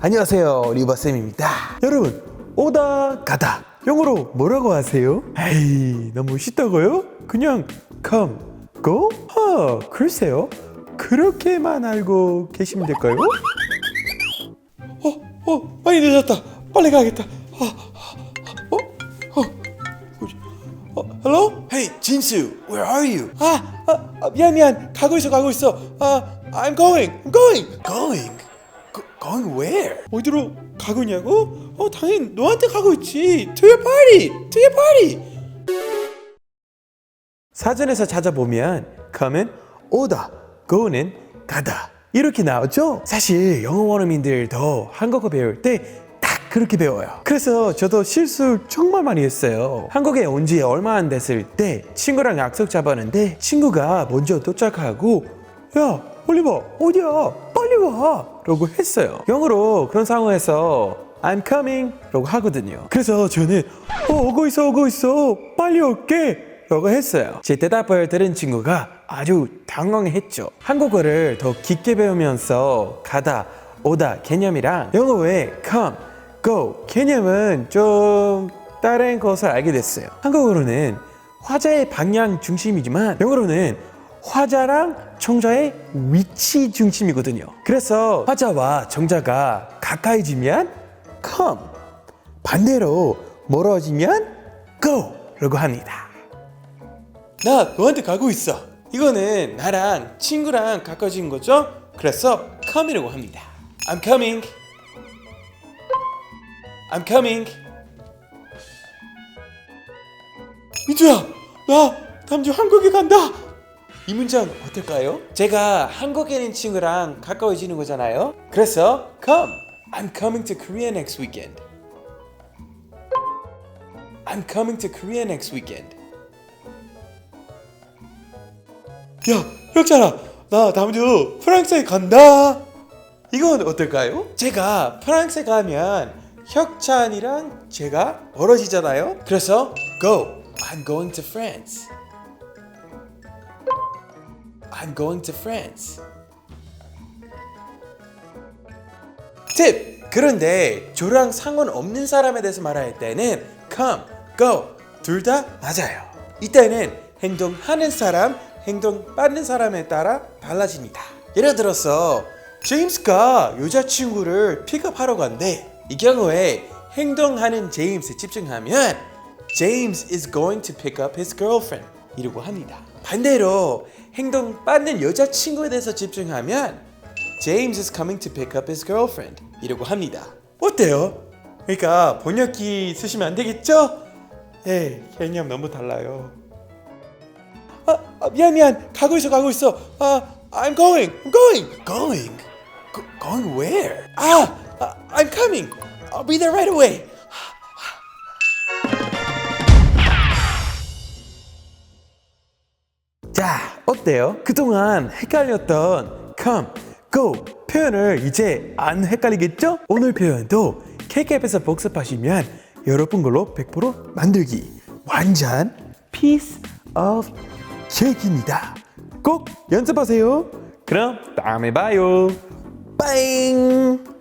안녕하세요 리버쌤입니다 여러분 오다 가다 영어로 뭐라고 하세요? 에이 너무 쉽다고요? 그냥 come, go? 아 글쎄요 그렇게만 알고 계시면 될까요? 어, 어, 많이 늦었다. 빨리 가야겠다. 어, 어, 어, 뭐지? 어, hello? Hey, 진수, where are you? 아, 아, 아, 미안, 미안. 가고 있어, 가고 있어. 아, I'm going, I'm going. Going? Go, going where? 어디로 가고 있냐고? 어, 당연히 너한테 가고 있지. To your party, to your party. 사전에서 찾아보면 come은 오다, go는 가다 이렇게 나오죠? 사실 영어 원어민들도 한국어 배울 때 딱 그렇게 배워요. 그래서 저도 실수 정말 많이 했어요. 한국에 온 지 얼마 안 됐을 때 친구랑 약속 잡았는데 친구가 먼저 도착하고 야 올리버 어디야 빨리 와 라고 했어요. 영어로 그런 상황에서 I'm coming 라고 하거든요. 그래서 저는 어, 오고 있어 오고 있어 빨리 올게 라고 했어요. 제 대답을 들은 친구가 아주 당황했죠. 한국어를 더 깊게 배우면서 가다, 오다 개념이랑 영어의 come, go 개념은 좀 다른 것을 알게 됐어요. 한국어로는 화자의 방향 중심이지만 영어로는 화자랑 정자의 위치 중심이거든요. 그래서 화자와 정자가 가까이지면 come, 반대로 멀어지면 go 라고 합니다. 나 너한테 가고 있어. 이거는 나랑 친구랑 가까워진 거죠? 그래서 come이라고 합니다. I'm coming. I'm coming. 미주야, 나 다음 주 한국에 간다. 이 문장 어떨까요? 제가 한국에 있는 친구랑 가까워지는 거잖아요. 그래서 come. I'm coming to Korea next weekend. I'm coming to Korea next weekend. 야, 혁찬아, 나 다음 주 프랑스에 간다. 이건 어떨까요? 제가 프랑스에 가면 혁찬이랑 제가 멀어지잖아요. 그래서 go. I'm going to France. I'm going to France. 팁! 그런데 저랑 상관없는 사람에 대해서 말할 때는 come, go 둘 다 맞아요. 이때는 행동하는 사람, 행동 받는 사람에 따라 달라집니다. 예를 들어서 제임스가 여자친구를 픽업하러 간대. 이 경우에 행동하는 제임스에 집중하면 James is going to pick up his girlfriend 이라고 합니다. 반대로 행동 받는 여자친구에 대해서 집중하면 James is coming to pick up his girlfriend 이라고 합니다. 어때요? 그러니까 번역기 쓰시면 안 되겠죠? 예, 개념 너무 달라요. 아, 아, 미안 미안 가고 있어 가고 있어. 아, I'm going, I'm going, going, Go, going where? 아, 아, I'm coming. I'll be there right away. 자, 어때요? 그동안 헷갈렸던 come, go 표현을 이제 안 헷갈리겠죠? 오늘 표현도 KK앱에서 복습하시면 여러분 걸로 100% 만들기 완전 piece of cake입니다. 꼭 연습하세요. 그럼 다음에 봐요. 빠잉!